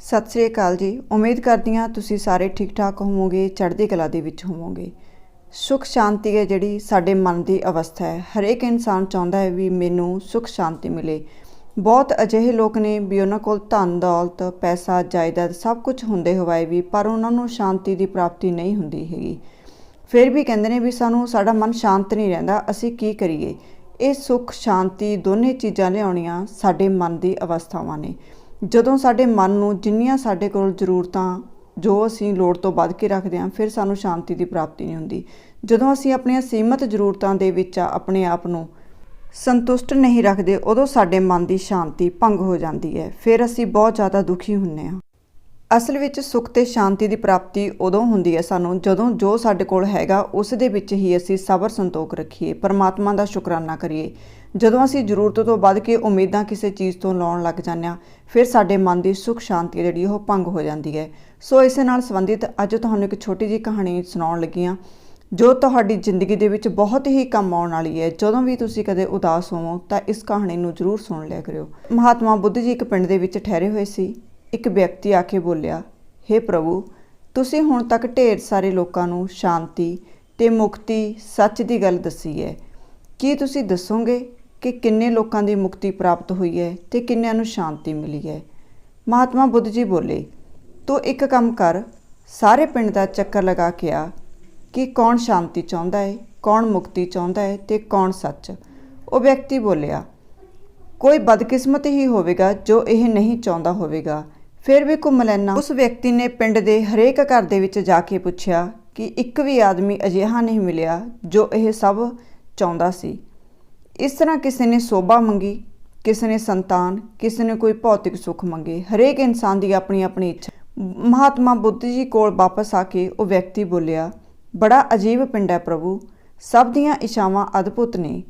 ਸਤਿ ਸ੍ਰੀ ਅਕਾਲ ਜੀ। ਉਮੀਦ ਕਰਦੀ ਹਾਂ ਤੁਸੀਂ ਸਾਰੇ ਠੀਕ ਠਾਕ ਹੋਵੋਗੇ, ਚੜ੍ਹਦੀ ਕਲਾ ਦੇ ਵਿੱਚ ਹੋਵੋਗੇ। ਸੁਖ ਸ਼ਾਂਤੀ ਹੈ ਜਿਹੜੀ ਸਾਡੇ ਮਨ ਦੀ ਅਵਸਥਾ ਹੈ। ਹਰੇਕ ਇਨਸਾਨ ਚਾਹੁੰਦਾ ਹੈ ਵੀ ਮੈਨੂੰ ਸੁਖ ਸ਼ਾਂਤੀ ਮਿਲੇ। ਬਹੁਤ ਅਜਿਹੇ ਲੋਕ ਨੇ ਵੀ ਉਹਨਾਂ ਕੋਲ ਧਨ, ਦੌਲਤ, ਪੈਸਾ, ਜਾਇਦਾਦ ਸਭ ਕੁਝ ਹੁੰਦੇ ਹੋਏ ਵੀ, ਪਰ ਉਹਨਾਂ ਨੂੰ ਸ਼ਾਂਤੀ ਦੀ ਪ੍ਰਾਪਤੀ ਨਹੀਂ ਹੁੰਦੀ ਹੈਗੀ। ਫਿਰ ਵੀ ਕਹਿੰਦੇ ਨੇ ਵੀ ਸਾਨੂੰ ਸਾਡਾ ਮਨ ਸ਼ਾਂਤ ਨਹੀਂ ਰਹਿੰਦਾ, ਅਸੀਂ ਕੀ ਕਰੀਏ? ਇਹ ਸੁਖ, ਸ਼ਾਂਤੀ ਦੋਨੇ ਚੀਜ਼ਾਂ ਲਿਆਉਣੀਆਂ ਸਾਡੇ ਮਨ ਦੀ ਅਵਸਥਾਵਾਂ ਨੇ। ਜਦੋਂ ਸਾਡੇ ਮਨ ਨੂੰ ਜਿੰਨੀਆਂ ਸਾਡੇ ਕੋਲ ਜ਼ਰੂਰਤਾਂ, ਜੋ ਅਸੀਂ ਲੋੜ ਤੋਂ ਵੱਧ ਕੇ ਰੱਖਦੇ ਹਾਂ, ਫਿਰ ਸਾਨੂੰ ਸ਼ਾਂਤੀ ਦੀ ਪ੍ਰਾਪਤੀ ਨਹੀਂ ਹੁੰਦੀ। ਜਦੋਂ ਅਸੀਂ ਆਪਣੀਆਂ ਸੀਮਤ ਜ਼ਰੂਰਤਾਂ ਦੇ ਵਿੱਚ ਆਪਣੇ ਆਪ ਨੂੰ ਸੰਤੁਸ਼ਟ ਨਹੀਂ ਰੱਖਦੇ, ਉਦੋਂ ਸਾਡੇ ਮਨ ਦੀ ਸ਼ਾਂਤੀ ਭੰਗ ਹੋ ਜਾਂਦੀ ਹੈ। ਫਿਰ ਅਸੀਂ ਬਹੁਤ ਜ਼ਿਆਦਾ ਦੁਖੀ ਹੁੰਨੇ ਹਾਂ। ਅਸਲ ਵਿੱਚ ਸੁੱਖ ਤੇ ਸ਼ਾਂਤੀ ਦੀ ਪ੍ਰਾਪਤੀ ਉਦੋਂ ਹੁੰਦੀ ਹੈ ਸਾਨੂੰ ਜਦੋਂ ਜੋ ਸਾਡੇ ਕੋਲ ਹੈਗਾ, ਉਸ ਦੇ ਵਿੱਚ ਹੀ ਅਸੀਂ ਸਬਰ ਸੰਤੋਖ ਰੱਖੀਏ, ਪਰਮਾਤਮਾ ਦਾ ਸ਼ੁਕਰਾਨਾ ਕਰੀਏ। ਜਦੋਂ ਅਸੀਂ ਜ਼ਰੂਰਤ ਤੋਂ ਵੱਧ ਕੇ ਉਮੀਦਾਂ ਕਿਸੇ ਚੀਜ਼ ਤੋਂ ਲਾਉਣ ਲੱਗ ਜਾਂਦੇ ਹਾਂ, ਫਿਰ ਸਾਡੇ ਮਨ ਦੀ ਸੁਖ ਸ਼ਾਂਤੀ ਜਿਹੜੀ ਉਹ ਭੰਗ ਹੋ ਜਾਂਦੀ ਹੈ। ਸੋ ਇਸੇ ਨਾਲ ਸੰਬੰਧਿਤ ਅੱਜ ਤੁਹਾਨੂੰ ਇੱਕ ਛੋਟੀ ਜਿਹੀ ਕਹਾਣੀ ਸੁਣਾਉਣ ਲੱਗੀ ਹਾਂ, ਜੋ ਤੁਹਾਡੀ ਜ਼ਿੰਦਗੀ ਦੇ ਵਿੱਚ ਬਹੁਤ ਹੀ ਕੰਮ ਆਉਣ ਵਾਲੀ ਹੈ। ਜਦੋਂ ਵੀ ਤੁਸੀਂ ਕਦੇ ਉਦਾਸ ਹੋਵੋ, ਤਾਂ ਇਸ ਕਹਾਣੀ ਨੂੰ ਜ਼ਰੂਰ ਸੁਣ ਲਿਆ ਕਰਿਓ। ਮਹਾਤਮਾ ਬੁੱਧ ਜੀ ਇੱਕ ਪਿੰਡ ਦੇ ਵਿੱਚ ਠਹਿਰੇ ਹੋਏ ਸੀ। ਇੱਕ ਵਿਅਕਤੀ ਆ ਕੇ ਬੋਲਿਆ हे ਪ੍ਰਭੂ, ਤੁਸੀਂ ਹੁਣ ਤੱਕ ਢੇਰ ਸਾਰੇ ਲੋਕਾਂ ਨੂੰ ਸ਼ਾਂਤੀ ਤੇ ਮੁਕਤੀ ਸੱਚ ਦੀ ਗੱਲ ਦੱਸੀ ਹੈ। ਕੀ ਤੁਸੀਂ ਦੱਸੋਗੇ ਕਿ ਕਿੰਨੇ ਲੋਕਾਂ ਦੀ ਮੁਕਤੀ ਪ੍ਰਾਪਤ ਹੋਈ ਹੈ ਤੇ ਕਿੰਨਿਆਂ ਨੂੰ ਸ਼ਾਂਤੀ ਮਿਲੀ ਹੈ? ਮਹਾਤਮਾ ਬੁੱਧ ਜੀ ਬੋਲੇ, ਤੂੰ ਇੱਕ ਕੰਮ ਕਰ, ਸਾਰੇ ਪਿੰਡ ਦਾ ਚੱਕਰ ਲਗਾ ਕੇ ਆ ਕਿ ਕੌਣ ਸ਼ਾਂਤੀ ਚਾਹੁੰਦਾ ਹੈ, ਕੌਣ ਮੁਕਤੀ ਚਾਹੁੰਦਾ ਹੈ ਤੇ ਕੌਣ ਸੱਚ। ਉਹ ਵਿਅਕਤੀ ਬੋਲਿਆ, ਕੋਈ ਬਦਕਿਸਮਤ ਹੀ ਹੋਵੇਗਾ ਜੋ ਇਹ ਨਹੀਂ ਚਾਹੁੰਦਾ ਹੋਵੇਗਾ। ਫਿਰ ਵੀ ਘੁੰਮ ਲੈਣਾ ਉਸ ਵਿਅਕਤੀ ਨੇ ਪਿੰਡ ਦੇ ਹਰੇਕ ਘਰ ਦੇ ਵਿੱਚ ਜਾ ਕੇ ਪੁੱਛਿਆ ਕਿ ਇੱਕ ਵੀ ਆਦਮੀ ਅਜਿਹਾ ਨਹੀਂ ਮਿਲਿਆ ਜੋ ਇਹ ਸਭ ਚਾਹੁੰਦਾ ਸੀ। ਇਸ ਤਰ੍ਹਾਂ ਕਿਸੇ ਨੇ ਸੋਭਾ ਮੰਗੀ, ਕਿਸੇ ਨੇ ਸੰਤਾਨ, ਕਿਸੇ ਨੇ ਕੋਈ ਭੌਤਿਕ ਸੁੱਖ ਮੰਗੇ। ਹਰੇਕ ਇਨਸਾਨ ਦੀ ਆਪਣੀ ਆਪਣੀ ਇੱਛਾ। ਮਹਾਤਮਾ ਬੁੱਧ ਜੀ ਕੋਲ ਵਾਪਸ ਆ ਕੇ ਉਹ ਵਿਅਕਤੀ ਬੋਲਿਆ, ਬੜਾ ਅਜੀਬ ਪਿੰਡ ਹੈ ਪ੍ਰਭੂ, ਸਭ ਦੀਆਂ ਇੱਛਾਵਾਂ ਅਦਭੁਤ ਨੇ।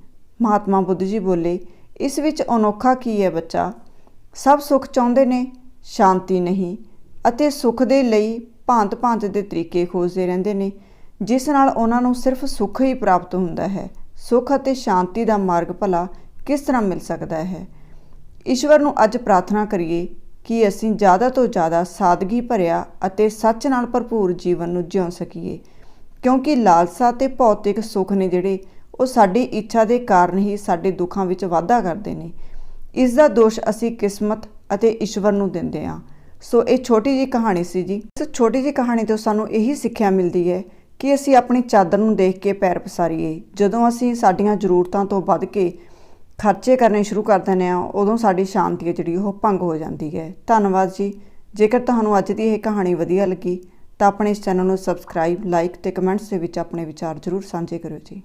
ਮਹਾਤਮਾ ਬੁੱਧ ਜੀ ਬੋਲੇ, ਇਸ ਵਿੱਚ ਅਨੋਖਾ ਕੀ ਹੈ ਬੱਚਾ? ਸਭ ਸੁੱਖ ਚਾਹੁੰਦੇ ਨੇ ਸ਼ਾਂਤੀ ਨਹੀਂ ਅਤੇ ਸੁੱਖ ਦੇ ਲਈ ਭਾਂਤ-ਭਾਂਤ ਦੇ ਤਰੀਕੇ ਖੋਜਦੇ ਰਹਿੰਦੇ ਨੇ, ਜਿਸ ਨਾਲ ਉਹਨਾਂ ਨੂੰ ਸਿਰਫ ਸੁੱਖ ਹੀ ਪ੍ਰਾਪਤ ਹੁੰਦਾ ਹੈ। ਸੁੱਖ ਅਤੇ ਸ਼ਾਂਤੀ ਦਾ ਮਾਰਗ ਭਲਾ ਕਿਸ ਤਰ੍ਹਾਂ ਮਿਲ ਸਕਦਾ ਹੈ? ਈਸ਼ਵਰ ਨੂੰ ਅੱਜ ਪ੍ਰਾਰਥਨਾ ਕਰੀਏ ਕਿ ਅਸੀਂ ਜ਼ਿਆਦਾ ਤੋਂ ਜ਼ਿਆਦਾ ਸਾਦਗੀ ਭਰਿਆ ਅਤੇ ਸੱਚ ਨਾਲ ਭਰਪੂਰ ਜੀਵਨ ਨੂੰ ਜਿਉ ਸਕੀਏ, ਕਿਉਂਕਿ ਲਾਲਸਾ ਤੇ ਭੌਤਿਕ ਸੁੱਖ ਨੇ ਜਿਹੜੇ ਉਹ ਸਾਡੀ ਇੱਛਾ ਦੇ ਕਾਰਨ ਹੀ ਸਾਡੇ ਦੁੱਖਾਂ ਵਿੱਚ ਵਾਧਾ ਕਰਦੇ ਨੇ। ਇਸ ਦਾ ਦੋਸ਼ ਅਸੀਂ ਕਿਸਮਤ ਅਤੇ ਈਸ਼ਵਰ ਨੂੰ ਦਿੰਦੇ ਹਾਂ। ਸੋ ਇਹ ਛੋਟੀ ਜੀ ਕਹਾਣੀ ਸੀ ਜੀ। ਇਸ ਛੋਟੀ ਜੀ ਕਹਾਣੀ ਤੋਂ ਸਾਨੂੰ ਇਹੀ ਸਿੱਖਿਆ ਮਿਲਦੀ ਹੈ ਕਿ ਅਸੀਂ ਆਪਣੀ ਚਾਦਰ ਨੂੰ ਦੇਖ ਕੇ ਪੈਰ ਪਸਾਰੀਏ। ਜਦੋਂ ਅਸੀਂ ਸਾਡੀਆਂ ਜ਼ਰੂਰਤਾਂ ਤੋਂ ਵੱਧ ਕੇ ਖਰਚੇ ਕਰਨੇ ਸ਼ੁਰੂ ਕਰ ਦਿੰਦੇ ਹਾਂ, ਉਦੋਂ ਸਾਡੀ ਸ਼ਾਂਤੀ ਹੈ ਜਿਹੜੀ ਉਹ ਭੰਗ ਹੋ ਜਾਂਦੀ ਹੈ। ਧੰਨਵਾਦ ਜੀ। ਜੇਕਰ ਤੁਹਾਨੂੰ ਅੱਜ ਦੀ ਇਹ ਕਹਾਣੀ ਵਧੀਆ ਲੱਗੀ, ਤਾਂ ਆਪਣੇ ਇਸ ਚੈਨਲ ਨੂੰ ਸਬਸਕ੍ਰਾਈਬ, ਲਾਈਕ ਤੇ ਕਮੈਂਟਸ ਦੇ ਵਿੱਚ ਆਪਣੇ ਵਿਚਾਰ ਜ਼ਰੂਰ ਸਾਂਝੇ ਕਰਿਓ ਜੀ।